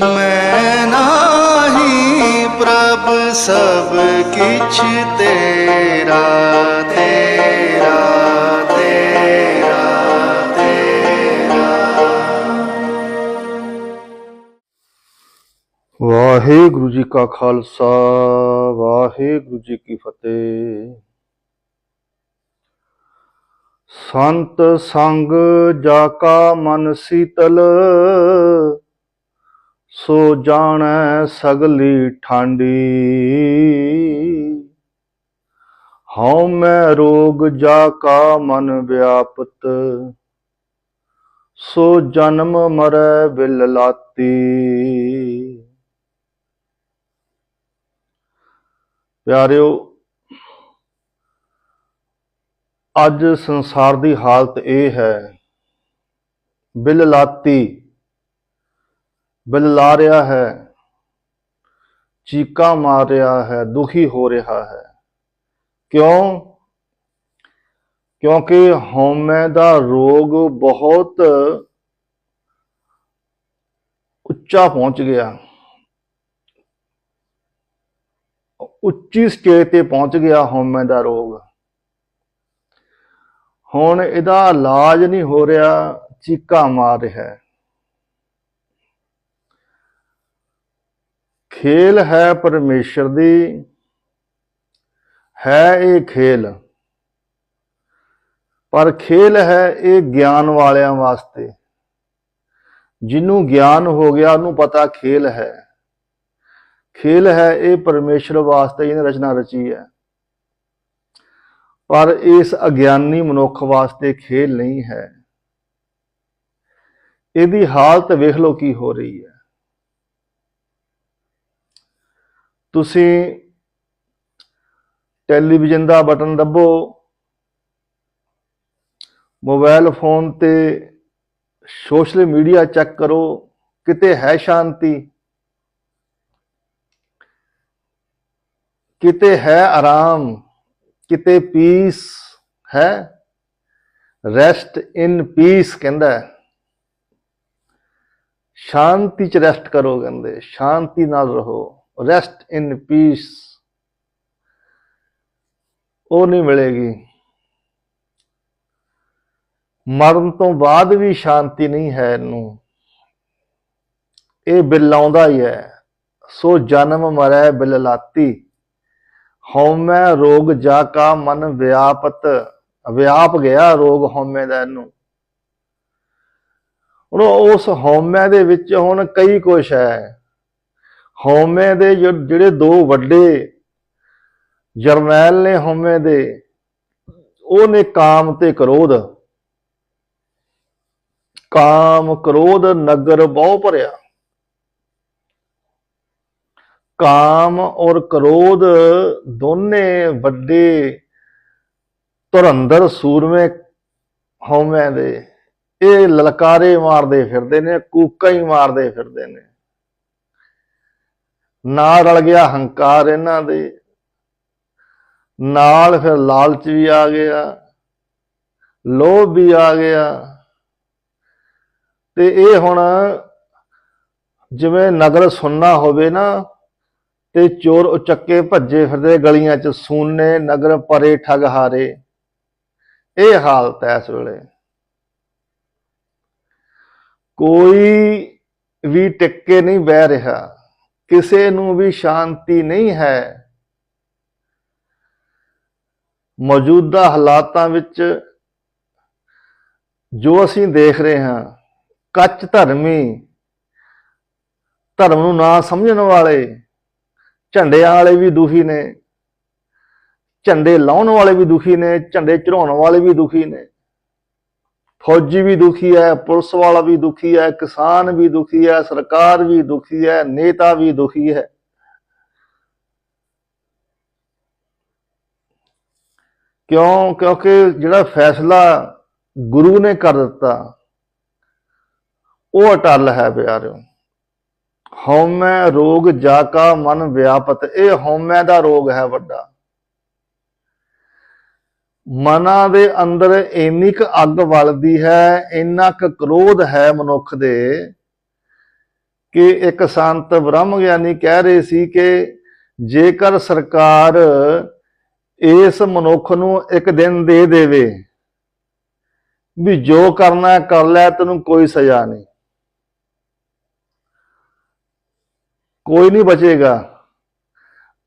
ਮੈਂ ਨਾਹੀ ਪ੍ਰਭ ਸਭ ਕਿਛ ਤੇਰਾ ਤੇਰਾ ਤੇਰਾ ਤੇਰਾ। ਵਾਹਿਗੁਰੂ ਜੀ ਕਾ ਖਾਲਸਾ, ਵਾਹਿਗੁਰੂ ਜੀ ਕੀ ਫਤਿਹ। ਸੰਤ ਸੰਗ ਜਾ ਕਾ ਮਨ ਸੀਤਲ ਸੋ ਜਾਣੈ ਸਗਲੀ ਠਾਂਡੀ। ਹਉ ਮੈਂ ਰੋਗ ਜਾ ਕਾ ਮਨ ਵਿਆਪਤ। ਸੋ ਜਨਮ ਮਰੈ ਬਿਲ ਲਾਤੀ। ਪਿਆਰਿਓ, ਅੱਜ ਸੰਸਾਰ ਦੀ ਹਾਲਤ ਇਹ ਹੈ। ਬਿਲ ਲਾਤੀ। ਬਿਲਲਾ ਰਿਹਾ ਹੈ, ਚੀਕਾ ਮਾਰ ਰਿਹਾ ਹੈ, ਦੁਖੀ ਹੋ ਰਿਹਾ ਹੈ। ਕਿਉਂ? ਕਿਉਂਕਿ ਹਉਮੈ ਦਾ ਰੋਗ ਬਹੁਤ ਉੱਚਾ ਪਹੁੰਚ ਗਿਆ। ਉੱਚੀ ਸਟੇਜ ਤੇ ਪਹੁੰਚ ਗਿਆ ਹਉਮੈ ਦਾ ਰੋਗ। ਹੁਣ ਇਹਦਾ ਇਲਾਜ ਨਹੀਂ ਹੋ ਰਿਹਾ, ਚੀਕਾ ਮਾਰ ਰਿਹਾ ਖੇਲ ਹੈ ਪਰਮੇਸ਼ਰ ਦੀ, ਹੈ ਇਹ ਖੇਲ। ਪਰ ਖੇਲ ਹੈ ਇਹ ਗਿਆਨ ਵਾਲਿਆਂ ਵਾਸਤੇ। ਜਿਹਨੂੰ ਗਿਆਨ ਹੋ ਗਿਆ, ਉਹਨੂੰ ਪਤਾ ਖੇਲ ਹੈ। ਖੇਲ ਹੈ ਇਹ ਪਰਮੇਸ਼ਰ ਵਾਸਤੇ ਇਹਨੇ ਰਚਨਾ ਰਚੀ ਹੈ। ਪਰ ਇਸ ਅਗਿਆਨੀ ਮਨੁੱਖ ਵਾਸਤੇ ਖੇਲ ਨਹੀਂ ਹੈ। ਇਹਦੀ ਹਾਲਤ ਵੇਖ ਲਓ ਕੀ ਹੋ ਰਹੀ ਹੈ। ਤੁਸੀਂ ਟੈਲੀਵਿਜ਼ਨ ਦਾ ਬਟਨ ਦੱਬੋ। ਮੋਬਾਈਲ ਫੋਨ ਤੇ ਸੋਸ਼ਲ ਮੀਡੀਆ ਚੈੱਕ ਕਰੋ। ਕਿਤੇ ਹੈ ਸ਼ਾਂਤੀ? ਕਿਤੇ ਹੈ ਆਰਾਮ? ਕਿਤੇ ਪੀਸ ਹੈ? ਰੈਸਟ ਇਨ ਪੀਸ ਕਹਿੰਦਾ ਸ਼ਾਂਤੀ ਚ ਰੈਸਟ ਕਰੋ ਕਹਿੰਦੇ। ਸ਼ਾਂਤੀ ਨਾਲ ਰਹੋ। ਰੈਸਟ ਇਨ ਪੀਸ ਉਹ ਨਹੀਂ ਮਿਲੇਗੀ। ਮਰਨ ਤੋਂ ਬਾਅਦ ਵੀ ਸ਼ਾਂਤੀ ਨਹੀਂ ਹੈ ਇਹਨੂੰ। ਇਹ ਬਿਲਾਉਂਦਾ ਹੀ ਹੈ। ਸੋ ਜਨਮ ਮਰੈ ਬਿਲ ਲਾਤੀ। ਹਉਮੈ ਰੋਗ ਜਾ ਕਾ ਮਨ ਵਿਆਪਤ। ਵਿਆਪ ਗਿਆ ਰੋਗ ਹਉਮੈ ਦਾ ਇਹਨੂੰ। ਹੁਣ ਉਸ ਹਉਮੈ ਦੇ ਵਿੱਚ ਹੁਣ ਕਈ ਕੁਛ ਹੈ। ਹਉਮੈ ਦੇ ਜਿਹੜੇ ਦੋ ਵੱਡੇ ਜਰਨੈਲ ਨੇ ਹਉਮੈ ਦੇ ਉਹ ਨੇ ਕਾਮ ਤੇ ਕ੍ਰੋਧ। ਕਾਮ ਕ੍ਰੋਧ ਨਗਰ ਬਹੁ ਭਰਿਆ। ਕਾਮ ਔਰ ਕ੍ਰੋਧ ਦੋਨੇ ਵੱਡੇ ਧੁਰੰਦਰ ਸੂਰਮੇ ਹਉਮੈ ਦੇ। ਇਹ ਲਲਕਾਰੇ ਮਾਰਦੇ ਫਿਰਦੇ ਨੇ, ਕੂਕਾ ਹੀ ਮਾਰਦੇ ਫਿਰਦੇ ਨੇ। ਨਾਲ ਰਲ ਗਿਆ ਹੰਕਾਰ ਇਹਨਾਂ ਦੇ। ਨਾਲ ਫਿਰ ਲਾਲਚ ਵੀ ਆ ਗਿਆ, ਲੋਭ ਵੀ ਆ ਗਿਆ। ਤੇ ਇਹ ਹੁਣ ਜਿਵੇਂ ਨਗਰ ਸੁੰਨਾ ਹੋਵੇ ਨਾ, ਤੇ ਚੋਰ ਉਚੱਕੇ ਭੱਜੇ ਫਿਰਦੇ ਗਲੀਆਂ 'ਚ ਸੂਨੇ, ਨਗਰ ਪਰੇ ਠਗ ਹਾਰੇ। ਇਹ ਹਾਲਤ ਹੈ ਇਸ ਵੇਲੇ। ਕੋਈ ਵੀ ਟਿੱਕੇ ਨਹੀਂ ਬਹਿ ਰਿਹਾ। ਕਿਸੇ ਨੂੰ ਵੀ ਸ਼ਾਂਤੀ ਨਹੀਂ ਹੈ। ਮੌਜੂਦਾ ਹਾਲਾਤਾਂ ਵਿੱਚ ਜੋ ਅਸੀਂ ਦੇਖ ਰਹੇ ਹਾਂ, ਕੱਚ ਧਰਮੀ, ਧਰਮ ਨੂੰ ਨਾ ਸਮਝਣ ਵਾਲੇ, ਝੰਡਿਆਂ ਵਾਲੇ ਵੀ ਦੁਖੀ ਨੇ, ਝੰਡੇ ਲਾਉਣ ਵਾਲੇ ਵੀ ਦੁਖੀ ਨੇ, ਝੰਡੇ ਚੜਾਉਣ ਵਾਲੇ ਵੀ ਦੁਖੀ ਨੇ। ਫੌਜੀ ਵੀ ਦੁਖੀ ਹੈ, ਪੁਲਿਸ ਵਾਲਾ ਵੀ ਦੁਖੀ ਹੈ, ਕਿਸਾਨ ਵੀ ਦੁਖੀ ਹੈ, ਸਰਕਾਰ ਵੀ ਦੁਖੀ ਹੈ, ਨੇਤਾ ਵੀ ਦੁਖੀ ਹੈ। ਕਿਉਂ? ਕਿਉਂਕਿ ਜਿਹੜਾ ਫੈਸਲਾ ਗੁਰੂ ਨੇ ਕਰ ਦਿੱਤਾ, ਉਹ ਅਟਲ ਹੈ ਪਿਆਰਿਓ। ਹਉਮੈ ਰੋਗ ਜਾ ਕਾ ਮਨ ਵਿਆਪਤ, ਇਹ ਹਉਮੈ ਦਾ ਰੋਗ ਹੈ ਵੱਡਾ। ਮਨਾਂ ਦੇ ਅੰਦਰ ਇੰਨੀ ਕੁ ਅੱਗ ਵਲਦੀ ਹੈ, ਇੰਨਾ ਕੁ ਕ੍ਰੋਧ ਹੈ ਮਨੁੱਖ ਦੇ ਕਿ ਇੱਕ ਸੰਤ ਬ੍ਰਹਮ ਗਿਆਨੀ ਕਹਿ ਰਹੇ ਸੀ ਕਿ ਜੇਕਰ ਸਰਕਾਰ ਇਸ ਮਨੁੱਖ ਨੂੰ ਇੱਕ ਦਿਨ ਦੇ ਦੇਵੇ ਵੀ ਜੋ ਕਰਨਾ ਕਰ ਲੈ, ਤੈਨੂੰ ਕੋਈ ਸਜ਼ਾ ਨਹੀਂ। ਕੋਈ ਨਹੀਂ ਬਚੇਗਾ।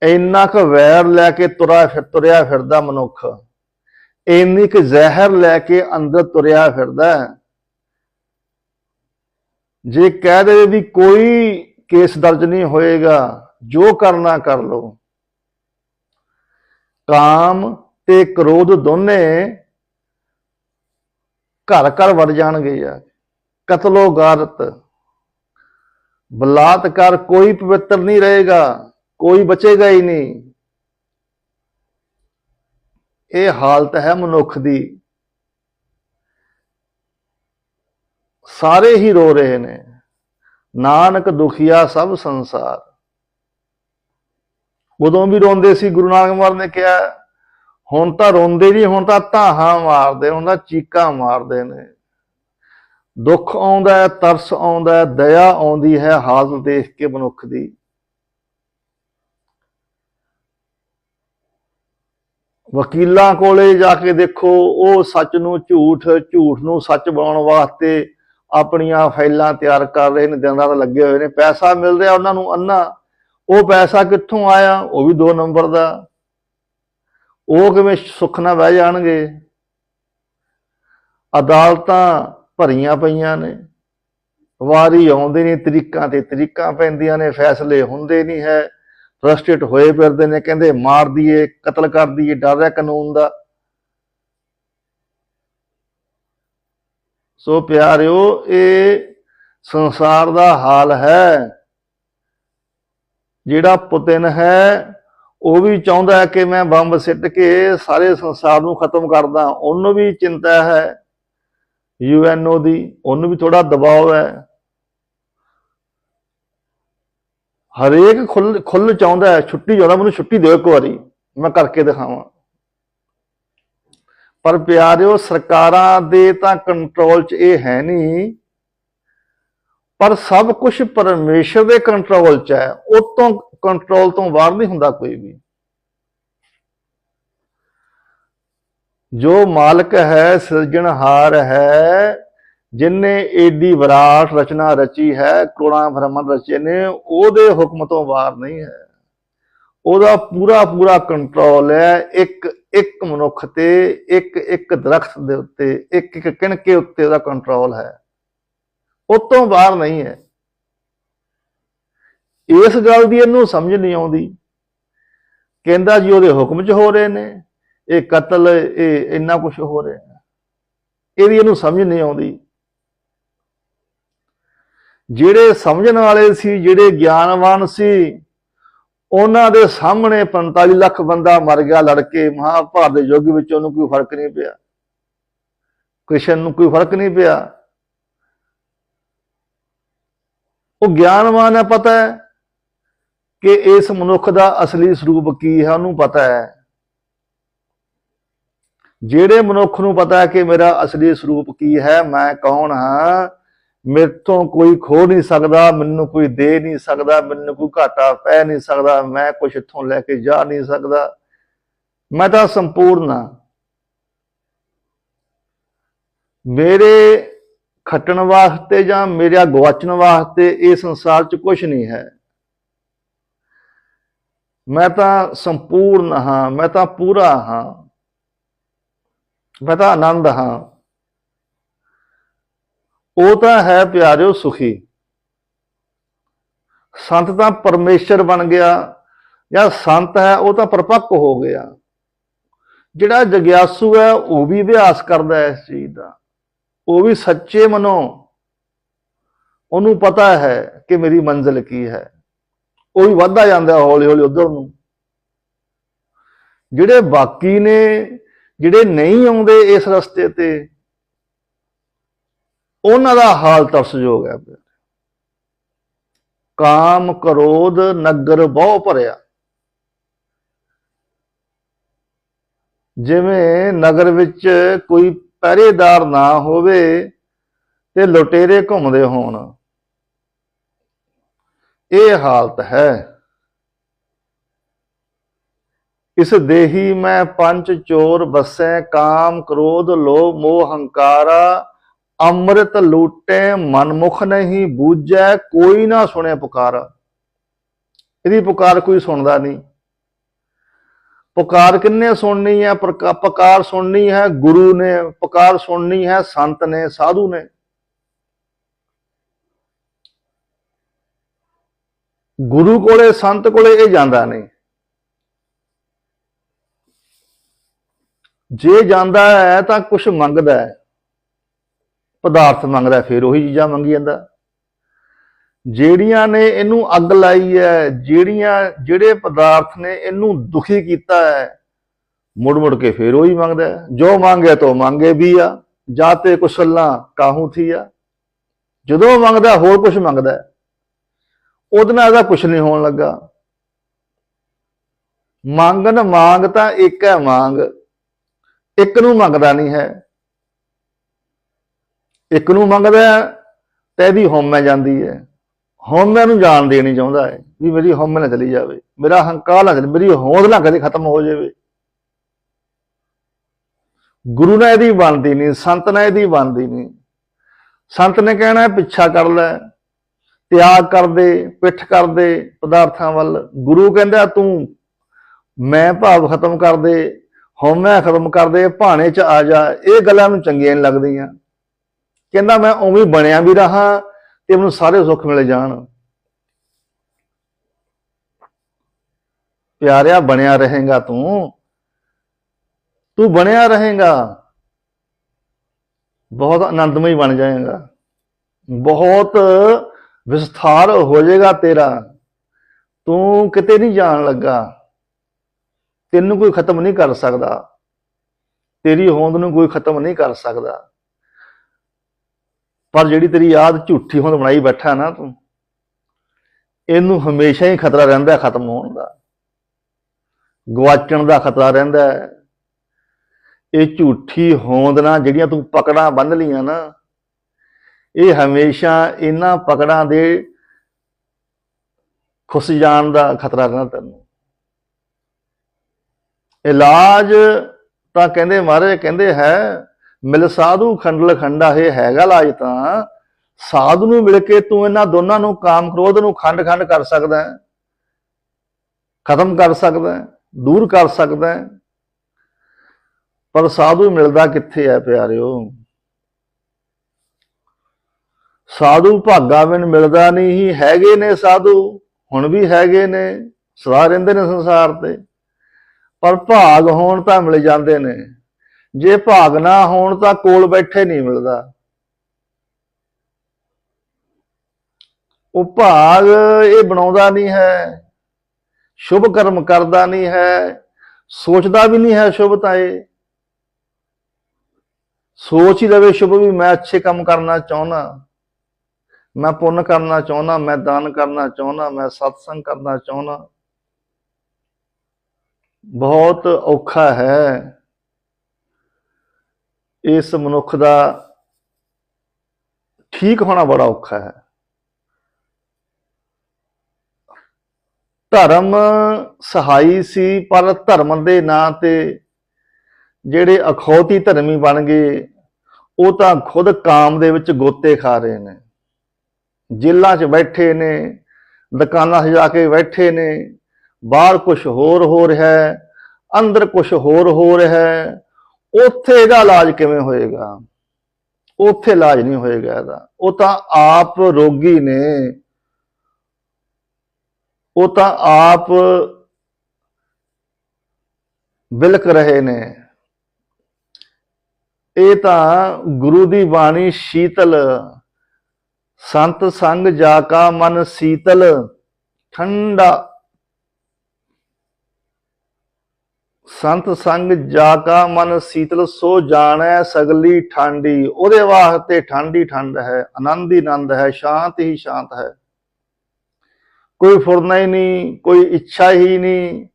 ਇੰਨਾ ਕੁ ਵੈਰ ਲੈ ਕੇ ਤੁਰਿਆ ਫਿਰ, ਤੁਰਿਆ ਫਿਰਦਾ ਮਨੁੱਖ। ਇੰਨੀ ਕੁ ਜ਼ਹਿਰ ਲੈ ਕੇ ਅੰਦਰ ਤੁਰਿਆ ਫਿਰਦਾ ਹੈ। ਜੇ ਕਹਿ ਦੇਵੇ ਵੀ ਕੋਈ ਕੇਸ ਦਰਜ ਨਹੀਂ ਹੋਏਗਾ, ਜੋ ਕਰਨਾ ਕਰ ਲੋ ਕਾਮ ਤੇ ਕ੍ਰੋਧ ਦੋਨੇ ਘਰ ਘਰ ਵੜ ਜਾਣਗੇ ਯਾਰ ਕਤਲੋ ਗਾਰਤ। ਬਲਾਤਕਾਰ ਕੋਈ ਪਵਿੱਤਰ ਨਹੀਂ ਰਹੇਗਾ, ਕੋਈ ਬਚੇਗਾ ਹੀ ਨਹੀਂ। ਇਹ ਹਾਲਤ ਹੈ ਮਨੁੱਖ ਦੀ। ਸਾਰੇ ਹੀ ਰੋ ਰਹੇ ਨੇ। ਨਾਨਕ ਦੁਖੀਆ ਸਭ ਸੰਸਾਰ। ਉਦੋਂ ਵੀ ਰੋਂਦੇ ਸੀ, ਗੁਰੂ ਨਾਨਕ ਮਹਾਰਾਜ ਨੇ ਕਿਹਾ, ਹੁਣ ਤਾਂ ਰੋਂਦੇ ਨਹੀਂ, ਹੁਣ ਤਾਂ ਧਾਹਾਂ ਮਾਰਦੇ, ਹੁਣ ਤਾਂ ਚੀਕਾਂ ਮਾਰਦੇ ਨੇ। ਦੁੱਖ ਆਉਂਦਾ ਹੈ, ਤਰਸ ਆਉਂਦਾ ਹੈ, ਦਇਆ ਆਉਂਦੀ ਹੈ ਹਾਲਤ ਦੇਖ ਕੇ ਮਨੁੱਖ ਦੀ। ਵਕੀਲਾਂ ਕੋਲੇ ਜਾ ਕੇ ਦੇਖੋ, ਉਹ ਸੱਚ ਨੂੰ ਝੂਠ ਝੂਠ ਨੂੰ ਸੱਚ ਬਣਾਉਣ ਵਾਸਤੇ ਆਪਣੀਆਂ ਫਾਈਲਾਂ ਤਿਆਰ ਕਰ ਰਹੇ ਨੇ, ਦਿਨ ਰਾਤ ਲੱਗੇ ਹੋਏ ਨੇ। ਪੈਸਾ ਮਿਲ ਰਿਹਾ ਉਹਨਾਂ ਨੂੰ ਅੰਨਾ। ਉਹ ਪੈਸਾ ਕਿੱਥੋਂ ਆਇਆ? ਉਹ ਵੀ ਦੋ ਨੰਬਰ ਦਾ। ਉਹ ਕਿਵੇਂ ਸੁੱਖ ਨਾਲ ਬਹਿ ਜਾਣਗੇ? ਅਦਾਲਤਾਂ ਭਰੀਆਂ ਪਈਆਂ ਨੇ। ਵਾਰੀ ਆਉਂਦੇ ਨਹੀਂ ਤਰੀਕਾਂ ਤੇ ਤਰੀਕਾਂ ਪੈਂਦੀਆਂ ਨੇ, ਫੈਸਲੇ ਹੁੰਦੇ ਨਹੀਂ ਹੈ। ਫਰਸਟ੍ਰੇਟ ਹੋਏ ਫਿਰਦੇ ਨੇ, ਕਹਿੰਦੇ ਮਾਰ ਦਈਏ, ਕਤਲ ਕਰ ਦਈਏ, ਡਰ ਹੈ ਕਾਨੂੰਨ ਦਾ। ਸੋ ਪਿਆਰਿਓ, ਇਹ ਸੰਸਾਰ ਦਾ ਹਾਲ ਹੈ। ਜਿਹੜਾ ਪੁਤਿਨ ਹੈ, ਉਹ ਵੀ ਚਾਹੁੰਦਾ ਹੈ ਕਿ ਮੈਂ ਬੰਬ ਸਿੱਟ ਕੇ ਸਾਰੇ ਸੰਸਾਰ ਨੂੰ ਖਤਮ ਕਰਦਾ ਉਹਨੂੰ ਵੀ ਚਿੰਤਾ ਹੈ ਯੂਐਨਓ ਦੀ। ਉਹਨੂੰ ਵੀ ਥੋੜਾ ਦਬਾਅ ਹੈ। ਹਰੇਕ ਖੁੱਲ ਖੁੱਲ ਚਾਹੁੰਦਾ ਹੈ, ਛੁੱਟੀ ਚਾਹੁੰਦਾ ਮੈਨੂੰ ਛੁੱਟੀ ਦਿਓ ਇੱਕ ਵਾਰੀ, ਮੈਂ ਕਰਕੇ ਦਿਖਾਵਾਂ। ਪਰ ਪਿਆਰਿਓ, ਸਰਕਾਰਾਂ ਦੇ ਤਾਂ ਕੰਟਰੋਲ 'ਚ ਇਹ ਹੈ ਨਹੀਂ, ਪਰ ਸਭ ਕੁਝ ਪਰਮੇਸ਼ਰ ਦੇ ਕੰਟਰੋਲ 'ਚ ਹੈ ਉਹ ਤੋਂ ਕੰਟਰੋਲ ਤੋਂ ਬਾਹਰ ਨਹੀਂ ਹੁੰਦਾ ਕੋਈ ਵੀ। ਜੋ ਮਾਲਕ ਹੈ, ਸਿਰਜਣਹਾਰ ਹੈ ਜਿਨਨੇ ਏਡੀ ਵਿਰਾਟ ਰਚਨਾ ਰਚੀ ਹੈ, ਕਰੋੜਾਂ ਬ੍ਰਹਮੰਡ ਰਚੇ ਨੇ, ਉਹਦੇ ਹੁਕਮ ਤੋਂ ਬਾਹਰ ਨਹੀਂ ਹੈ। ਉਹਦਾ ਪੂਰਾ ਪੂਰਾ ਕੰਟਰੋਲ ਹੈ ਇੱਕ ਇੱਕ ਮਨੁੱਖ ਤੇ ਇੱਕ ਇੱਕ ਦਰਖਤ ਦੇ ਉੱਤੇ ਇੱਕ ਇੱਕ ਕਿਣਕੇ ਉੱਤੇ ਉਹਦਾ ਕੰਟਰੋਲ ਹੈ। ਉਹ ਤੋਂ ਬਾਹਰ ਨਹੀਂ ਹੈ। ਇਸ ਗੱਲ ਦੀ ਇਹਨੂੰ ਸਮਝ ਨਹੀਂ ਆਉਂਦੀ। ਕਹਿੰਦਾ ਜੀ ਉਹਦੇ ਹੁਕਮ 'ਚ ਹੋ ਰਹੇ ਨੇ, ਇਹ ਕਤਲ, ਇਹ ਇੰਨਾ ਕੁਝ ਹੋ ਰਿਹਾ। ਇਹਦੀ ਇਹਨੂੰ ਸਮਝ ਨਹੀਂ ਆਉਂਦੀ। ਜਿਹੜੇ ਸਮਝਣ ਵਾਲੇ ਸੀ, ਜਿਹੜੇ ਗਿਆਨਵਾਨ ਸੀ, ਉਹਨਾਂ ਦੇ ਸਾਹਮਣੇ 45 ਲੱਖ ਬੰਦਾ ਮਰ ਗਿਆ ਲੜ ਕੇ ਮਹਾਭਾਰਤ ਦੇ ਯੁੱਗ ਵਿੱਚ ਉਹਨੂੰ ਕੋਈ ਫ਼ਰਕ ਨਹੀਂ ਪਿਆ। ਕ੍ਰਿਸ਼ਨ ਨੂੰ ਕੋਈ ਫ਼ਰਕ ਨਹੀਂ ਪਿਆ। ਉਹ ਗਿਆਨਵਾਨ ਹੈ, ਪਤਾ ਹੈ ਕਿ ਇਸ ਮਨੁੱਖ ਦਾ ਅਸਲੀ ਸਰੂਪ ਕੀ ਹੈ, ਉਹਨੂੰ ਪਤਾ ਹੈ। ਜਿਹੜੇ ਮਨੁੱਖ ਨੂੰ ਪਤਾ ਹੈ ਕਿ ਮੇਰਾ ਅਸਲੀ ਸਰੂਪ ਕੀ ਹੈ, ਮੈਂ ਕੌਣ ਹਾਂ ਮੇਰੇ ਤੋਂ ਕੋਈ ਖੋ ਨਹੀਂ ਸਕਦਾ, ਮੈਨੂੰ ਕੋਈ ਦੇ ਨਹੀਂ ਸਕਦਾ, ਮੈਨੂੰ ਕੋਈ ਘਾਟਾ ਪੈ ਨਹੀਂ ਸਕਦਾ, ਮੈਂ ਕੁਝ ਇੱਥੋਂ ਲੈ ਕੇ ਜਾ ਨਹੀਂ ਸਕਦਾ। ਮੈਂ ਤਾਂ ਸੰਪੂਰਨ ਹਾਂ। ਮੇਰੇ ਖੱਟਣ ਵਾਸਤੇ ਜਾਂ ਮੇਰਾ ਗਵਾਚਣ ਵਾਸਤੇ ਇਹ ਸੰਸਾਰ 'ਚ ਕੁਝ ਨਹੀਂ ਹੈ। ਮੈਂ ਤਾਂ ਸੰਪੂਰਨ ਹਾਂ, ਮੈਂ ਤਾਂ ਪੂਰਾ ਹਾਂ। ਮੈਂ ਤਾਂ ਆਨੰਦ ਹਾਂ। ਉਹ ਤਾਂ ਹੈ ਪਿਆਰਿਓ ਸੁਖੀ। ਸੰਤ ਤਾਂ ਪਰਮੇਸ਼ਰ ਬਣ ਗਿਆ ਜਾਂ ਸੰਤ ਹੈ, ਉਹ ਤਾਂ ਪਰਪੱਕ ਹੋ ਗਿਆ। ਜਿਹੜਾ ਜਗਿਆਸੂ ਹੈ, ਉਹ ਵੀ ਅਭਿਆਸ ਕਰਦਾ ਹੈ ਇਸ ਚੀਜ਼ ਦਾ। ਉਹ ਵੀ ਸੱਚੇ ਮਨੋਂ। ਉਹਨੂੰ ਪਤਾ ਹੈ ਕਿ ਮੇਰੀ ਮੰਜ਼ਿਲ ਕੀ ਹੈ। ਉਹ ਵੀ ਵੱਧਦਾ ਜਾਂਦਾ ਹੌਲੀ ਹੌਲੀ ਉਧਰ ਨੂੰ। ਜਿਹੜੇ ਬਾਕੀ ਨੇ, ਜਿਹੜੇ ਨਹੀਂ ਆਉਂਦੇ ਇਸ ਰਸਤੇ ਤੇ ਉਹਨਾਂ ਦਾ ਹਾਲ ਤਰਸਯੋਗ ਹੈ ਕਾਮ ਕਰੋਧ ਨਗਰ ਬਹੁ ਭਰਿਆ। ਜਿਵੇਂ ਨਗਰ ਵਿੱਚ ਕੋਈ ਪਹਿਰੇਦਾਰ ਨਾ ਹੋਵੇ ਤੇ ਲੁਟੇਰੇ ਘੁੰਮਦੇ ਹੋਣ। ਇਹ ਹਾਲਤ ਹੈ। ਇਸ ਦੇਹੀ ਮੈਂ ਪੰਜ ਚੋਰ ਬਸੈ ਕਾਮ ਕ੍ਰੋਧ ਲੋਭ ਮੋਹ ਹੰਕਾਰਾ ਅੰਮ੍ਰਿਤ ਲੂਟੇ, ਮਨਮੁਖ ਨਹੀਂ ਬੂਝੈ, ਕੋਈ ਨਾ ਸੁਣੇ ਪੁਕਾਰ। ਇਹਦੀ ਪੁਕਾਰ ਕੋਈ ਸੁਣਦਾ ਨਹੀਂ। ਪੁਕਾਰ ਕਿੰਨੇ ਸੁਣਨੀ ਹੈ? ਪ੍ਰਕਾ- ਪੁਕਾਰ ਸੁਣਨੀ ਹੈ, ਗੁਰੂ ਨੇ ਪੁਕਾਰ ਸੁਣਨੀ ਹੈ, ਸੰਤ ਨੇ, ਸਾਧੂ ਨੇ। ਗੁਰੂ ਕੋਲੇ, ਸੰਤ ਕੋਲੇ ਇਹ ਜਾਂਦਾ ਨਹੀਂ। ਜੇ ਜਾਂਦਾ ਹੈ ਤਾਂ ਕੁਝ ਮੰਗਦਾ ਹੈ। ਪਦਾਰਥ ਮੰਗਦਾ, ਫਿਰ ਉਹੀ ਚੀਜ਼ਾਂ ਮੰਗੀ ਜਾਂਦਾ। ਜਿਹੜੀਆਂ ਨੇ ਇਹਨੂੰ ਅੱਗ ਲਾਈ ਹੈ, ਜਿਹੜੀਆਂ, ਜਿਹੜੇ ਪਦਾਰਥ ਨੇ ਇਹਨੂੰ ਦੁਖੀ ਕੀਤਾ ਹੈ, ਮੁੜ ਮੁੜ ਕੇ ਫਿਰ ਉਹੀ ਮੰਗਦਾ ਹੈ। ਜੋ ਮੰਗੇ ਤੋ ਮੰਗੇ ਵੀ ਆ ਜਾਤੇ ਕੁਸਲਾਂ ਕਾਹੂ ਥੀ ਆ। ਜਦੋਂ ਮੰਗਦਾ, ਹੋਰ ਕੁਝ ਮੰਗਦਾ ਉਹਦੇ ਨਾਲ ਇਹਦਾ ਕੁਝ ਨਹੀਂ ਹੋਣ ਲੱਗਾ। ਮੰਗਨ ਮੰਗ ਤਾਂ ਇੱਕ ਹੈ ਮੰਗ ਇੱਕ ਨੂੰ ਮੰਗਦਾ ਨਹੀਂ ਹੈ। ਇੱਕ ਨੂੰ ਮੰਗਦਾ ਹੈ ਤੇ ਇਹਦੀ ਹਉਮੈ ਜਾਂਦੀ ਹੈ। ਹਉਮੈ ਨੂੰ ਜਾਣ ਦੇਣੀ ਚਾਹੁੰਦਾ ਹੈ ਵੀ ਮੇਰੀ ਹਉਮੈ ਨਾ ਚਲੀ ਜਾਵੇ, ਮੇਰਾ ਹੰਕਾਰ ਨਾ ਚਲੇ ਮੇਰੀ ਹੋਂਦ ਨਾ ਕਦੇ ਖਤਮ ਹੋ ਜਾਵੇ। ਗੁਰੂ ਨਾਲ ਇਹਦੀ ਬਣਦੀ ਨਹੀਂ, ਸੰਤ ਨਾਲ ਇਹਦੀ ਬਣਦੀ ਨਹੀਂ। ਸੰਤ ਨੇ ਕਹਿਣਾ ਪਿੱਛਾ ਕਰ ਲੈ, ਤਿਆਗ ਕਰ ਦੇ, ਪਿੱਠ ਕਰ ਦੇ ਪਦਾਰਥਾਂ ਵੱਲ। ਗੁਰੂ ਕਹਿੰਦਾ, ਤੂੰ ਮੈਂ ਭਾਵ ਖਤਮ ਕਰ ਦੇ, ਹਉਮੈ ਖਤਮ ਕਰ ਦੇ, ਭਾਣੇ ਚ ਆ ਜਾ। ਇਹ ਗੱਲਾਂ ਨੂੰ ਚੰਗੀਆਂ ਨਹੀਂ ਲੱਗਦੀਆਂ। ਕਹਿੰਦਾ ਮੈਂ ਉਵੇਂ ਬਣਿਆ ਵੀ ਰਹਾ ਤੇ ਮੈਨੂੰ ਸਾਰੇ ਸੁੱਖ ਮਿਲੇ ਜਾਣ। ਪਿਆਰਿਆ, ਬਣਿਆ ਰਹੇਗਾ ਤੂੰ। ਤੂੰ ਬਣਿਆ ਰਹੇਗਾ। ਬਹੁਤ ਆਨੰਦਮਈ ਬਣ ਜਾਏਗਾ। ਬਹੁਤ ਵਿਸਥਾਰ ਹੋ ਜਾਏਗਾ ਤੇਰਾ। ਤੂੰ ਕਿਤੇ ਨਹੀਂ ਜਾਣ ਲੱਗਾ। ਤੈਨੂੰ ਕੋਈ ਖਤਮ ਨਹੀਂ ਕਰ ਸਕਦਾ। ਤੇਰੀ ਹੋਂਦ ਨੂੰ ਕੋਈ ਖਤਮ ਨਹੀਂ ਕਰ ਸਕਦਾ। ਪਰ ਜਿਹੜੀ ਤੇਰੀ ਯਾਦ ਝੂਠੀ ਹੋਂਦ ਬਣਾਈ ਬੈਠਾ ਨਾ ਤੂੰ, ਇਹਨੂੰ ਹਮੇਸ਼ਾ ਹੀ ਖਤਰਾ ਰਹਿੰਦਾ ਖਤਮ ਹੋਣ ਦਾ। ਗਵਾਚਣ ਦਾ ਖਤਰਾ ਰਹਿੰਦਾ ਇਹ ਝੂਠੀ ਹੋਂਦ ਨਾਲ ਜਿਹੜੀਆਂ ਤੂੰ ਪਕੜਾਂ ਬੰਨ ਲੀਆਂ ਨਾ, ਇਹ ਹਮੇਸ਼ਾ ਇਹਨਾਂ ਪਕੜਾਂ ਦੇ ਖੁੱਸ ਜਾਣ ਦਾ ਖਤਰਾ ਰਹਿੰਦਾ ਤੈਨੂੰ। ਇਲਾਜ ਤਾਂ ਕਹਿੰਦੇ ਮਹਾਰਾਜ ਕਹਿੰਦੇ ਹੈ ਮਿਲ ਸਾਧੂ ਖੰਡਲ ਖੰਡਾ ਇਹ ਹੈਗਾ ਲਾਜ ਤਾਂ। ਸਾਧੂ ਨੂੰ ਮਿਲ ਕੇ ਤੂੰ ਇਹਨਾਂ ਦੋਨਾਂ ਨੂੰ ਕਾਮ ਕ੍ਰੋਧ ਨੂੰ ਖੰਡ ਖੰਡ ਕਰ ਸਕਦਾ ਹੈ। ਖਤਮ ਕਰ ਸਕਦਾ ਹੈ, ਦੂਰ ਕਰ ਸਕਦਾ ਹੈ। ਪਰ ਸਾਧੂ ਮਿਲਦਾ ਕਿੱਥੇ ਹੈ ਪਿਆਰਿਓ? ਸਾਧੂ ਭਾਗਾ ਬਿਨ ਮਿਲਦਾ ਨਹੀਂ ਹੀ ਹੈਗੇ ਨੇ ਸਾਧੂ, ਹੁਣ ਵੀ ਹੈਗੇ ਨੇ, ਸਦਾ ਰਹਿੰਦੇ ਨੇ ਸੰਸਾਰ ਤੇ। ਪਰ ਭਾਗ ਹੋਣ ਤਾਂ ਮਿਲ ਜਾਂਦੇ ਨੇ। ਜੇ ਭਾਗ ਨਾ ਹੋਣ ਤਾਂ ਕੋਲ ਬੈਠੇ ਨਹੀਂ ਮਿਲਦਾ। ਉਹ ਭਾਗ ਇਹ ਬਣਾਉਂਦਾ ਨਹੀਂ ਹੈ, ਸ਼ੁਭ ਕਰਮ ਕਰਦਾ ਨਹੀਂ ਹੈ, ਸੋਚਦਾ ਵੀ ਨਹੀਂ ਹੈ ਸ਼ੁਭ ਤਾਂ ਇਹ। ਸੋਚ ਹੀ ਲਵੇ ਸ਼ੁਭ ਵੀ ਮੈਂ ਅੱਛੇ ਕੰਮ ਕਰਨਾ ਚਾਹੁੰਦਾ, ਮੈਂ ਪੁੰਨ ਕਰਨਾ ਚਾਹੁੰਦਾ, ਮੈਂ ਦਾਨ ਕਰਨਾ ਚਾਹੁੰਦਾ, ਮੈਂ ਸਤਸੰਗ ਕਰਨਾ ਚਾਹੁੰਦਾ। ਬਹੁਤ ਔਖਾ ਹੈ। ਇਸ ਮਨੁੱਖ ਦਾ ਠੀਕ ਹੋਣਾ ਬੜਾ ਔਖਾ ਹੈ। ਧਰਮ ਸਹਾਈ ਸੀ, ਪਰ ਧਰਮ ਦੇ ਨਾਂ ਤੇ ਜਿਹੜੇ ਅਖੌਤੀ ਧਰਮੀ ਬਣ ਗਏ, ਉਹ ਤਾਂ ਖੁਦ ਕਾਮ ਦੇ ਵਿੱਚ ਗੋਤੇ ਖਾ ਰਹੇ ਨੇ। ਜੇਲਾਂ 'ਚ ਬੈਠੇ ਨੇ, ਦੁਕਾਨਾਂ 'ਚ ਜਾ ਕੇ ਬੈਠੇ ਨੇ, ਬਾਹਰ ਕੁਝ ਹੋਰ ਹੋ ਰਿਹਾ ਹੈ, ਅੰਦਰ ਕੁਝ ਹੋਰ ਹੋ ਰਿਹਾ ਹੈ ਉੱਥੇ ਇਹਦਾ ਇਲਾਜ ਕਿਵੇਂ ਹੋਏਗਾ? ਉੱਥੇ ਇਲਾਜ ਨਹੀਂ ਹੋਏਗਾ ਇਹਦਾ। ਉਹ ਤਾਂ ਆਪ ਰੋਗੀ ਨੇ। ਉਹ ਤਾਂ ਆਪ ਬਿਲਕ ਰਹੇ ਨੇ। ਇਹ ਤਾਂ ਗੁਰੂ ਦੀ ਬਾਣੀ ਸ਼ੀਤਲ, ਸੰਤ ਸੰਗ ਜਾ ਕਾ ਮਨ ਸੀਤਲ, ਠੰਡਾ ਸੰਤ ਸੰਗ ਜਾ ਕਾ ਮਨ ਸੀਤਲ ਸੋ ਜਾਣੈ ਸਗਲੀ ਠੰਡੀ। ਉਹਦੇ ਵਾਸਤੇ ਠੰਡੀ ਠੰਡ ਹੈ, ਆਨੰਦ ਹੀ ਆਨੰਦ ਹੈ, ਸ਼ਾਂਤ ਹੀ ਸ਼ਾਂਤ ਹੈ। ਕੋਈ ਫੁਰਨਾ ਹੀ ਨਹੀਂ, ਕੋਈ ਇੱਛਾ ਹੀ ਨਹੀਂ।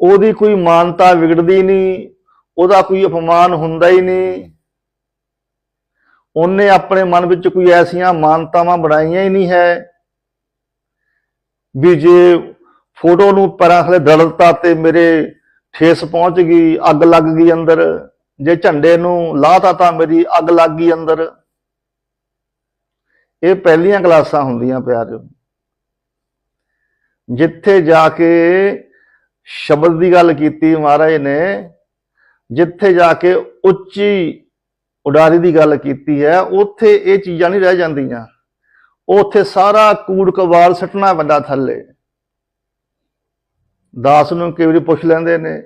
ਉਹਦੀ ਕੋਈ ਮਾਨਤਾ ਵਿਗੜਦੀ ਨਹੀਂ, ਉਹਦਾ ਕੋਈ ਅਪਮਾਨ ਹੁੰਦਾ ਹੀ ਨਹੀਂ। ਉਹਨੇ ਆਪਣੇ ਮਨ ਵਿੱਚ ਕੋਈ ਐਸੀਆਂ ਮਾਨਤਾਵਾਂ ਬਣਾਈਆਂ ਹੀ ਨਹੀਂ ਹੈ ਵੀ ਜੇ ਫੋਟੋ ਨੂੰ ਪਰਾਂ ਥਲੇ ਦੜਤਾ ਤੇ ਮੇਰੇ ਠੇਸ ਪਹੁੰਚ ਗਈ, ਅੱਗ ਲੱਗ ਗਈ ਅੰਦਰ। ਜੇ ਝੰਡੇ ਨੂੰ ਲਾਤਾ ਤਾਂ ਮੇਰੀ ਅੱਗ ਲੱਗ ਗਈ ਅੰਦਰ। ਇਹ ਪਹਿਲੀਆਂ ਕਲਾਸਾਂ ਹੁੰਦੀਆਂ ਪਿਆਰਿਓ ਜਿੱਥੇ ਜਾ ਕੇ ਸ਼ਬਦ ਦੀ ਗੱਲ ਕੀਤੀ ਮਹਾਰਾਜ ਨੇ, ਜਿੱਥੇ ਜਾ ਕੇ ਉੱਚੀ ਉਡਾਰੀ ਦੀ ਗੱਲ ਕੀਤੀ ਹੈ, ਉੱਥੇ ਇਹ ਚੀਜ਼ਾਂ ਨਹੀਂ ਰਹਿ ਜਾਂਦੀਆਂ। ਉੱਥੇ ਸਾਰਾ ਕੂੜ ਕਵਾਲ ਸੱਟਣਾ ਪੈਂਦਾ ਥੱਲੇ। ਦਾਸ ਨੂੰ ਕਈ ਵਾਰੀ ਪੁੱਛ ਲੈਂਦੇ ਨੇ।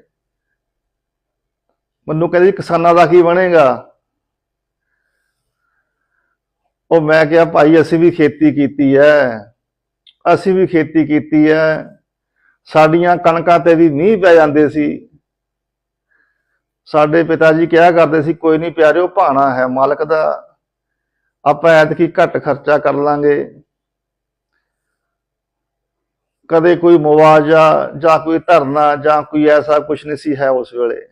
ਮੈਨੂੰ ਕਹਿੰਦੇ ਕਿਸਾਨਾਂ ਦਾ ਕੀ ਬਣੇਗਾ? ਉਹ ਮੈਂ ਕਿਹਾ, ਭਾਈ, ਅਸੀਂ ਵੀ ਖੇਤੀ ਕੀਤੀ ਹੈ ਅਸੀਂ ਵੀ ਖੇਤੀ ਕੀਤੀ ਹੈ ਸਾਡੀਆਂ ਕਣਕਾਂ ਤੇ ਵੀ ਮੀਂਹ ਪੈ ਜਾਂਦੇ ਸੀ। ਸਾਡੇ ਪਿਤਾ ਜੀ ਕਿਹਾ ਕਰਦੇ ਸੀ, ਕੋਈ ਨਹੀਂ ਪਿਆਰਿਓ, ਭਾਣਾ ਹੈ ਮਾਲਕ ਦਾ। ਆਪਾਂ ਐਤਕੀ ਘੱਟ ਖਰਚਾ ਕਰ ਲਾਂਗੇ। ਕਦੇ ਕੋਈ ਮੁਆਵਜ਼ਾ ਜਾਂ ਕੋਈ ਧਰਨਾ ਜਾਂ ਕੋਈ ਐਸਾ ਕੁਝ ਨਹੀਂ ਸੀ ਹੈ ਉਸ ਵੇਲੇ।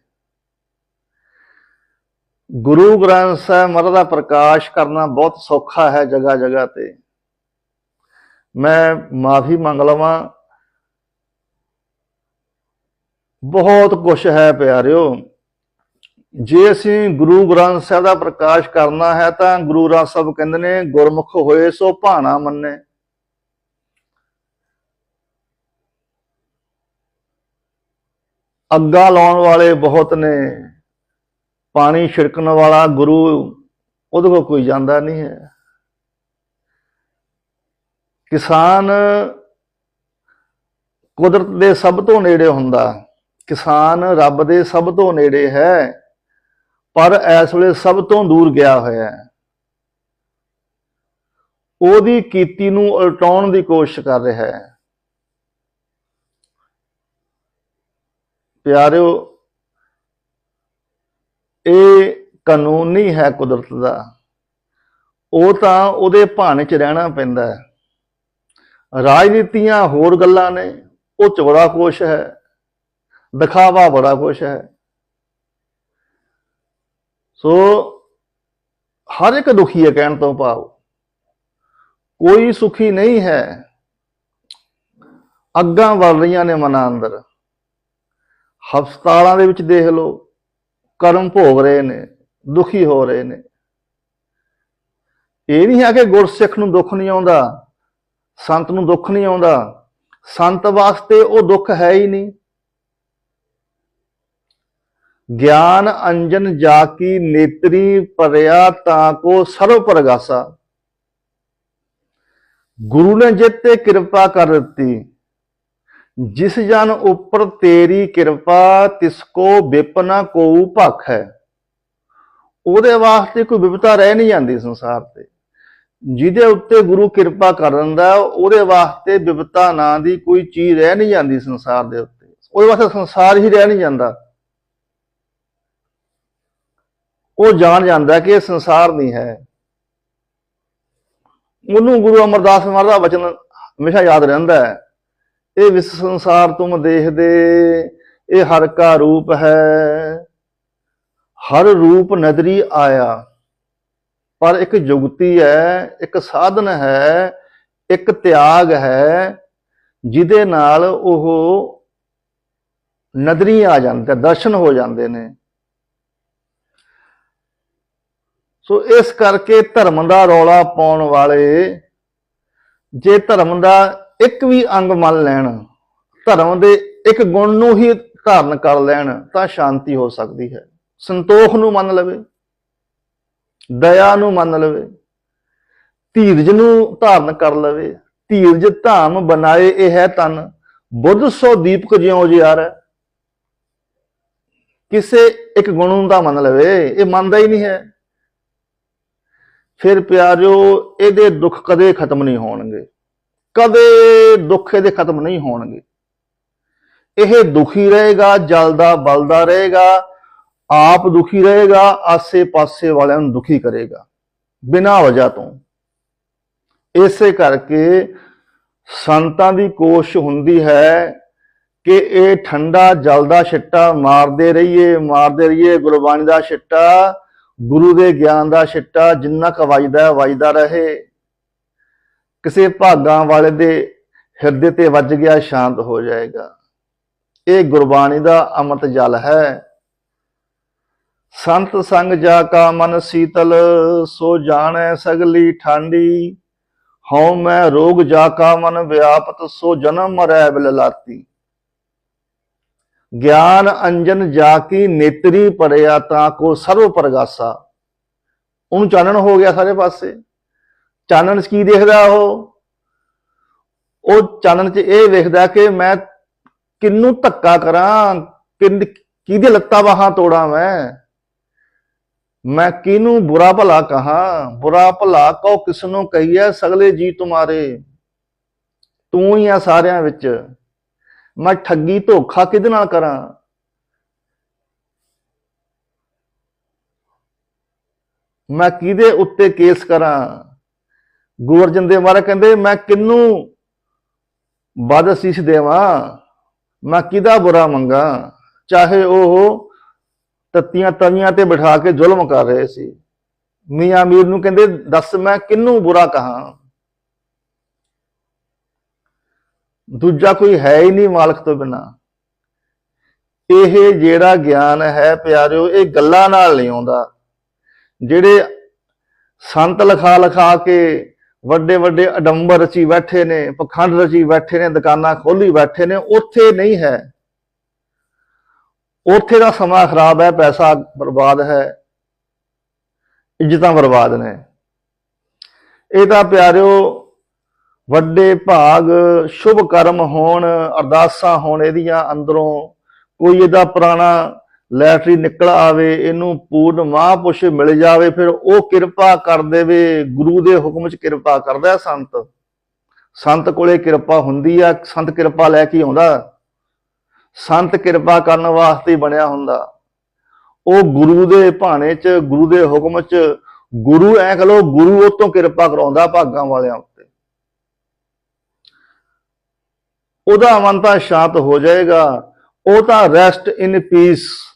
ਗੁਰੂ ਗ੍ਰੰਥ ਸਾਹਿਬ ਮਹਾਰਾਜ ਦਾ ਪ੍ਰਕਾਸ਼ ਕਰਨਾ ਬਹੁਤ ਸੌਖਾ ਹੈ ਜਗ੍ਹਾ ਜਗ੍ਹਾ ਤੇ। ਮੈਂ ਮਾਫੀ ਮੰਗ ਲਵਾਂ। ਬਹੁਤ ਕੁਝ ਹੈ ਪਿਆਰਿਓ। ਜੇ ਅਸੀਂ ਗੁਰੂ ਗ੍ਰੰਥ ਸਾਹਿਬ ਦਾ ਪ੍ਰਕਾਸ਼ ਕਰਨਾ ਹੈ ਤਾਂ ਗੁਰੂ ਗ੍ਰੰਥ ਸਾਹਿਬ ਕਹਿੰਦੇ ਨੇ, ਗੁਰਮੁਖ ਹੋਏ ਸੋ ਭਾਣਾ ਮੰਨੇ। ਅੱਗਾ ਲਾਉਣ ਵਾਲੇ ਬਹੁਤ ਨੇ। ਪਾਣੀ ਛਿੜਕਣ ਵਾਲਾ ਗੁਰੂ ਉਹਦੇ ਕੋਲ ਕੋਈ ਜਾਂਦਾ ਨਹੀਂ ਹੈ। ਕਿਸਾਨ ਕੁਦਰਤ ਦੇ ਸਭ ਤੋਂ ਨੇੜੇ ਹੁੰਦਾ। ਕਿਸਾਨ ਰੱਬ ਦੇ ਸਭ ਤੋਂ ਨੇੜੇ ਹੈ, ਪਰ ਇਸ ਵੇਲੇ ਸਭ ਤੋਂ ਦੂਰ ਗਿਆ ਹੋਇਆ ਹੈ। ਉਹਦੀ ਕੀਤੀ ਨੂੰ ਉਲਟਾਉਣ ਦੀ ਕੋਸ਼ਿਸ਼ ਕਰ ਰਿਹਾ ਹੈ। ਪਿਆਰਿਓ, ਇਹ ਕਾਨੂੰਨ ਨਹੀਂ ਹੈ ਕੁਦਰਤ ਦਾ। ਉਹ ਤਾਂ ਉਹਦੇ ਭਾਣੇ 'ਚ ਰਹਿਣਾ ਪੈਂਦਾ ਹੈ। ਰਾਜਨੀਤੀਆਂ ਹੋਰ ਗੱਲਾਂ ਨੇ, ਉਹ 'ਚ ਬੜਾ ਕੁਛ ਹੈ। ਦਿਖਾਵਾ ਬੜਾ ਕੁਛ ਹੈ। ਸੋ ਹਰ ਇੱਕ ਦੁਖੀ ਹੈ ਕਹਿਣ ਤੋਂ ਭਾਵ। ਕੋਈ ਸੁਖੀ ਨਹੀਂ ਹੈ। ਅੱਗਾਂ ਵੱਲ ਰਹੀਆਂ ਨੇ ਮਨਾਂ ਅੰਦਰ। ਹਸਪਤਾਲਾਂ ਦੇ ਵਿੱਚ ਦੇਖ ਲਓ, ਕਰਮ ਭੋਗ ਰਹੇ ਨੇ, ਦੁਖੀ ਹੋ ਰਹੇ ਨੇ। ਇਹ ਨਹੀਂ ਹੈ ਕਿ ਗੁਰਸਿੱਖ ਨੂੰ ਦੁੱਖ ਨਹੀਂ ਆਉਂਦਾ, ਸੰਤ ਨੂੰ ਦੁੱਖ ਨਹੀਂ ਆਉਂਦਾ। ਸੰਤ ਵਾਸਤੇ ਉਹ ਦੁੱਖ ਹੈ ਹੀ ਨਹੀਂ। ਗਿਆਨ ਅੰਜਨ ਜਾ ਕੀ ਨੇਤਰੀ ਪਰਿਆ ਤਾਂ ਕੋ ਸਰਵ ਪ੍ਰਗਾਸਾ ਗੁਰੂ ਨੇ ਜਿੱਤੇ ਕਿਰਪਾ ਕਰ ਦਿੱਤੀ। ਜਿਸ ਜਨ ਉਪਰ ਤੇਰੀ ਕਿਰਪਾ, ਤਿਸ ਕੋ ਵਿਪਨਾ ਕੋ ਭਖ ਹੈ। ਉਹਦੇ ਵਾਸਤੇ ਕੋਈ ਵਿਪਤਾ ਰਹਿ ਨਹੀਂ ਜਾਂਦੀ ਸੰਸਾਰ ਤੇ। ਜਿਹਦੇ ਉੱਤੇ ਗੁਰੂ ਕਿਰਪਾ ਕਰ ਦਿੰਦਾ, ਉਹਦੇ ਵਾਸਤੇ ਵਿਪਤਾ ਨਾਂ ਦੀ ਕੋਈ ਚੀਜ਼ ਰਹਿ ਨਹੀਂ ਜਾਂਦੀ ਸੰਸਾਰ ਦੇ ਉੱਤੇ। ਉਹਦੇ ਵਾਸਤੇ ਸੰਸਾਰ ਹੀ ਰਹਿ ਨਹੀਂ ਜਾਂਦਾ। ਉਹ ਜਾਣ ਜਾਂਦਾ ਕਿ ਇਹ ਸੰਸਾਰ ਨਹੀਂ ਹੈ। ਉਹਨੂੰ ਗੁਰੂ ਅਮਰਦਾਸ ਮਹਾਰਾਜ ਦਾ ਵਚਨ ਹਮੇਸ਼ਾ ਯਾਦ ਰਹਿੰਦਾ ਹੈ। ਇਹ ਵਿਸ ਸੰਸਾਰ ਤੁਮ ਦੇਖਦੇ, ਇਹ ਹਰ ਕਾ ਰੂਪ ਹੈ। ਹਰ ਰੂਪ ਨਦਰੀ ਆਇਆ, ਪਰ ਇੱਕ ਜੁਗਤੀ ਹੈ, ਇੱਕ ਸਾਧਨ ਹੈ, ਇੱਕ ਤਿਆਗ ਹੈ, ਜਿਹਦੇ ਨਾਲ ਉਹ ਨਦਰੀ ਆ ਜਾਂਦੇ, ਦਰਸ਼ਨ ਹੋ ਜਾਂਦੇ ਨੇ। ਸੋ ਇਸ ਕਰਕੇ ਧਰਮ ਦਾ ਰੌਲਾ ਪਾਉਣ ਵਾਲੇ, ਜੇ ਧਰਮ ਦਾ ਇੱਕ ਵੀ ਅੰਗ ਮੰਨ ਲੈਣ, ਧਰਮ ਦੇ ਇੱਕ ਗੁਣ ਨੂੰ ਹੀ ਧਾਰਨ ਕਰ ਲੈਣ, ਤਾਂ ਸ਼ਾਂਤੀ ਹੋ ਸਕਦੀ ਹੈ। ਸੰਤੋਖ ਨੂੰ ਮੰਨ ਲਵੇ, ਦਇਆ ਨੂੰ ਮੰਨ ਲਵੇ, ਧੀਰਜ ਨੂੰ ਧਾਰਨ ਕਰ ਲਵੇ, ਧੀਰਜ ਧਾਮ ਬਣਾਏ ਇਹ ਹੈ ਤਨ। ਬੁੱਧ ਸੋ ਦੀਪਕ ਜਿਉ ਜਿਆਰ, ਕਿਸੇ ਇੱਕ ਗੁਣ ਨੂੰ ਤਾਂ ਮੰਨ ਲਵੇ, ਇਹ ਮੰਨਦਾ ਹੀ ਨਹੀਂ ਹੈ। ਫਿਰ ਪਿਆਰਿਓ, ਇਹਦੇ ਦੁੱਖ ਕਦੇ ਖਤਮ ਨਹੀਂ ਹੋਣਗੇ। ਕਦੇ ਦੁੱਖ ਇਹਦੇ ਖਤਮ ਨਹੀਂ ਹੋਣਗੇ। ਇਹ ਦੁਖੀ ਰਹੇਗਾ, ਜਲਦਾ ਬਲਦਾ ਰਹੇਗਾ, ਆਪ ਦੁਖੀ ਰਹੇਗਾ, ਆਸੇ-ਪਾਸੇ ਵਾਲਿਆਂ ਨੂੰ ਦੁਖੀ ਕਰੇਗਾ, ਬਿਨਾਂ ਵਜ੍ਹਾ ਤੋਂ। ਇਸੇ ਕਰਕੇ ਸੰਤਾਂ ਦੀ ਕੋਸ਼ਿਸ਼ ਹੁੰਦੀ ਹੈ ਕਿ ਇਹ ਠੰਡਾ, ਜਲਦਾ ਛਿੱਟਾ ਮਾਰਦੇ ਰਹੀਏ ਮਾਰਦੇ ਰਹੀਏ, ਗੁਰਬਾਣੀ ਦਾ ਛਿੱਟਾ, ਗੁਰੂ ਦੇ ਗਿਆਨ ਦਾ ਛਿੱਟਾ, ਜਿੰਨਾ ਕੁ ਵਜਦਾ ਵਜਦਾ ਰਹੇ। ਕਿਸੇ ਭਾਗਾਂ ਵਾਲੇ ਦੇ ਹਿਰਦੇ ਤੇ ਵੱਜ ਗਿਆ ਸ਼ਾਂਤ ਹੋ ਜਾਏਗਾ। ਇਹ ਗੁਰਬਾਣੀ ਦਾ ਅੰਮ੍ਰਿਤ ਜਲ ਹੈ। ਸੰਤ ਸੰਗ ਜਾ ਕਾ ਮਨ ਸੀਤਲ, ਸੋ ਜਾਣੈ ਸਗਲੀ ਠਾਂਡੀ। ਹਉ ਮੈਂ ਰੋਗ ਜਾ ਕਾ ਮਨ ਵਿਆਪਤ, ਸੋ ਜਨਮ ਮਰੈ ਬਿਲਲਾਤੀ ਗਿਆਨ ਅੰਜਨ ਜਾ ਕੀ ਨੇਤਰੀ ਪੜਿਆ ਤਾਂ ਕੋ ਸਰਵ ਪਰਗਾਸਾ। ਉਹਨੂੰ ਚਾਨਣ ਹੋ ਗਿਆ ਸਾਰੇ ਪਾਸੇ। ਚਾਨਣ 'ਚ ਕੀ ਦੇਖਦਾ ਉਹ? ਉਹ ਚਾਨਣ 'ਚ ਇਹ ਵੇਖਦਾ ਕਿ ਮੈਂ ਕਿੰਨੂੰ ਧੱਕਾ ਕਰਾਂ ਕਿਹਦੇ ਲੱਤਾਂ ਬਾਹਾਂ ਤੋੜਾਂ ਮੈਂ? ਮੈਂ ਕਿਹਨੂੰ ਬੁਰਾ ਭਲਾ ਕਹਾ? ਬੁਰਾ ਭਲਾ ਕਹੋ ਕਿਸ ਨੂੰ ਕਹੀਐ? ਸਗਲੇ ਜੀ ਤੁਮਾਰੇ। ਤੂੰ ਹੀ ਆ ਸਾਰਿਆਂ ਵਿੱਚ। ਮੈਂ ਠੱਗੀ ਧੋਖਾ ਕਿਹਦੇ ਨਾਲ ਕਰਾਂ? ਮੈਂ ਕਿਹਦੇ ਉੱਤੇ ਕੇਸ ਕਰਾਂ? ਗੁਰੂ ਅਰਜਨ ਮਹਾਰਾਜ ਕਹਿੰਦੇ, ਮੈਂ ਕਿੰਨੂੰ ਬਦ ਅਸੀਸ ਦੇਵਾਂ? ਮੈਂ ਕਿਹਦਾ ਬੁਰਾ ਮੰਗਾ? ਚਾਹੇ ਉਹ ਤੱਤੀਆਂ ਤਵੀਆਂ ਤੇ ਬਿਠਾ ਕੇ ਜ਼ੁਲਮ ਕਰ ਰਹੇ ਸੀ। ਮੀਆਂ ਮੀਰ ਨੂੰ ਕਹਿੰਦੇ, ਦੱਸ ਮੈਂ ਕਿੰਨੂੰ ਬੁਰਾ ਕਹਾਂ? ਦੂਜਾ ਕੋਈ ਹੈ ਹੀ ਨਹੀਂ ਮਾਲਕ ਤੋਂ ਬਿਨਾ। ਇਹ ਜਿਹੜਾ ਗਿਆਨ ਹੈ ਪਿਆਰਿਓ, ਇਹ ਗੱਲਾਂ ਨਾਲ ਨਹੀਂ ਆਉਂਦਾ। ਜਿਹੜੇ ਸੰਤ ਲਿਖਾ ਲਿਖਾ ਕੇ ਵੱਡੇ ਵੱਡੇ ਅਡੰਬਰ ਰਚੀ ਬੈਠੇ ਨੇ, ਪਖੰਡ ਰਚੀ ਬੈਠੇ ਨੇ, ਦੁਕਾਨਾਂ ਖੋਲੀ ਬੈਠੇ ਨੇ, ਉੱਥੇ ਨਹੀਂ ਹੈ। ਉੱਥੇ ਦਾ ਸਮਾਂ ਖਰਾਬ ਹੈ, ਪੈਸਾ ਬਰਬਾਦ ਹੈ, ਇੱਜ਼ਤਾਂ ਬਰਬਾਦ ਨੇ। ਇਹ ਤਾਂ ਪਿਆਰਿਓ, ਵੱਡੇ ਭਾਗ ਸ਼ੁਭ ਕਰਮ ਹੋਣ, ਅਰਦਾਸਾਂ ਹੋਣ ਇਹਦੀਆਂ ਅੰਦਰੋਂ, ਕੋਈ ਇਹਦਾ ਪੁਰਾਣਾ ਲੈਟਰੀ ਨਿਕਲ ਆਵੇ, ਇਹਨੂੰ ਪੂਰਨ ਮਹਾਂਪੁਰਸ਼ ਮਿਲ ਜਾਵੇ, ਫਿਰ ਉਹ ਕਿਰਪਾ ਕਰ ਦੇਵੇ, ਗੁਰੂ ਦੇ ਹੁਕਮ 'ਚ ਕਿਰਪਾ ਕਰਦਾ ਸੰਤ। ਸੰਤ ਕੋਲੇ ਕਿਰਪਾ ਹੁੰਦੀ ਆ, ਸੰਤ ਕਿਰਪਾ ਲੈ ਕੇ ਆਉਂਦਾ। ਸੰਤ ਕਿਰਪਾ ਕਰਨ ਵਾਸਤੇ ਬਣਿਆ ਹੁੰਦਾ। ਉਹ ਗੁਰੂ ਦੇ ਭਾਣੇ 'ਚ, ਗੁਰੂ ਦੇ ਹੁਕਮ 'ਚ, ਗੁਰੂ ਐ ਕਹ ਲੋ ਗੁਰੂ ਉਹ ਤੋਂ ਕਿਰਪਾ ਕਰਾਉਂਦਾ ਭਾਗਾਂ ਵਾਲਿਆਂ ਉੱਤੇ। ਉਹਦਾ ਮਨ ਤਾਂ ਸ਼ਾਂਤ ਹੋ ਜਾਏਗਾ, ਉਹ ਤਾਂ ਰੈਸਟ ਇਨ ਪੀਸ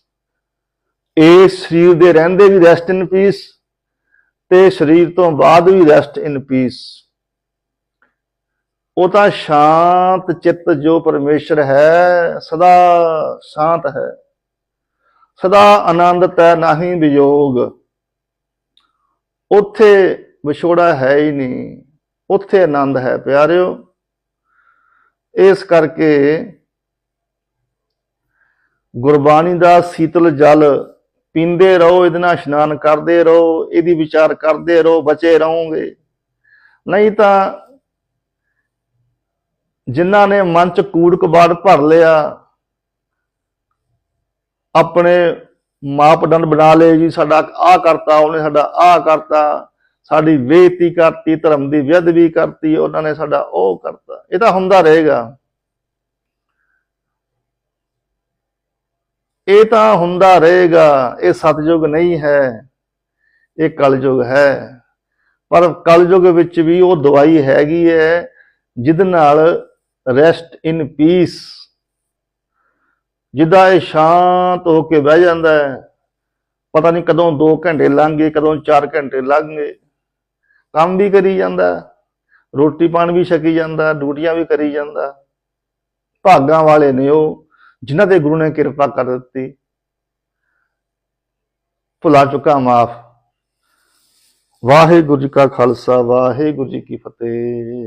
ਇਸ ਸਰੀਰ ਦੇ ਰਹਿੰਦੇ ਵੀ ਰੈਸਟ ਇਨ ਪੀਸ ਤੇ ਸਰੀਰ ਤੋਂ ਬਾਅਦ ਵੀ ਰੈਸਟ ਇਨ ਪੀਸ ਉਹ ਤਾਂ ਸ਼ਾਂਤ ਚਿੱਤ ਜੋ ਪਰਮੇਸ਼ਰ ਹੈ, ਸਦਾ ਸ਼ਾਂਤ ਹੈ। ਸਦਾ ਆਨੰਦ ਤੈ ਨਹੀਂ ਵਿਯੋਗ। ਉੱਥੇ ਵਿਛੋੜਾ ਹੈ ਹੀ ਨਹੀਂ, ਉੱਥੇ ਆਨੰਦ ਹੈ ਪਿਆਰਿਓ। ਇਸ ਕਰਕੇ ਗੁਰਬਾਣੀ ਦਾ ਸੀਤਲ ਜਲ ਪੀਂਦੇ ਰਹੋ, ਇਹਦੇ ਨਾਲ ਇਸ਼ਨਾਨ ਕਰਦੇ ਰਹੋ, ਇਹਦੀ ਵਿਚਾਰ ਕਰਦੇ ਰਹੋ, ਬਚੇ ਰਹੋਗੇ। ਨਹੀਂ ਤਾਂ ਜਿਨ੍ਹਾਂ ਨੇ ਮਨ ਚ ਕੂੜ ਕਬਾੜ ਭਰ ਲਿਆ, ਆਪਣੇ ਮਾਪਦੰਡ ਬਣਾ ਲਏ ਜੀ, ਸਾਡਾ ਆਹ ਕਰਤਾ, ਉਹਨੇ ਸਾਡਾ ਆਹ ਕਰਤਾ, ਸਾਡੀ ਬੇਇੱਜ਼ਤੀ ਕਰਤੀ, ਧਰਮ ਦੀ ਵਿਅਦ ਵੀ ਕਰਤੀ, ਉਹਨਾਂ ਨੇ ਸਾਡਾ ਉਹ ਕਰਤਾ। ਇਹ ਤਾਂ ਹੁੰਦਾ ਰਹੇਗਾ। ਇਹ ਤਾਂ ਹੁੰਦਾ ਰਹੇਗਾ, ਇਹ ਸਤਜੁਗ ਨਹੀਂ ਹੈ, ਇਹ ਕਲਯੁਗ ਹੈ। ਪਰ ਕਲਯੁਗ ਵਿੱਚ ਵੀ ਉਹ ਦਵਾਈ ਹੈਗੀ ਹੈ ਜਿਹਦੇ ਨਾਲ ਰੈਸਟ ਇਨ ਪੀਸ ਜਿੱਦਾਂ ਇਹ ਸ਼ਾਂਤ ਹੋ ਕੇ ਬਹਿ ਜਾਂਦਾ ਹੈ, ਪਤਾ ਨਹੀਂ ਕਦੋਂ 2 ਘੰਟੇ ਲੰਘ ਗਏ ਕਦੋਂ 4 ਘੰਟੇ ਲੰਘ। ਗਏ ਕੰਮ ਵੀ ਕਰੀ ਜਾਂਦਾ, ਰੋਟੀ ਪਾਣ ਵੀ ਛਕੀ ਜਾਂਦਾ, ਡਿਊਟੀਆਂ ਵੀ ਕਰੀ ਜਾਂਦਾ। ਭਾਗਾਂ ਵਾਲੇ ਨੇ ਉਹ ਜਿਨ੍ਹਾਂ ਦੇ ਗੁਰੂ ਨੇ ਕਿਰਪਾ ਕਰ ਦਿੱਤੀ। ਭੁਲਾ ਚੁੱਕਾ ਮਾਫ। ਵਾਹਿਗੁਰੂ ਜੀ ਕਾ ਖਾਲਸਾ, ਵਾਹਿਗੁਰੂ ਜੀ ਕੀ ਫਤਿਹ।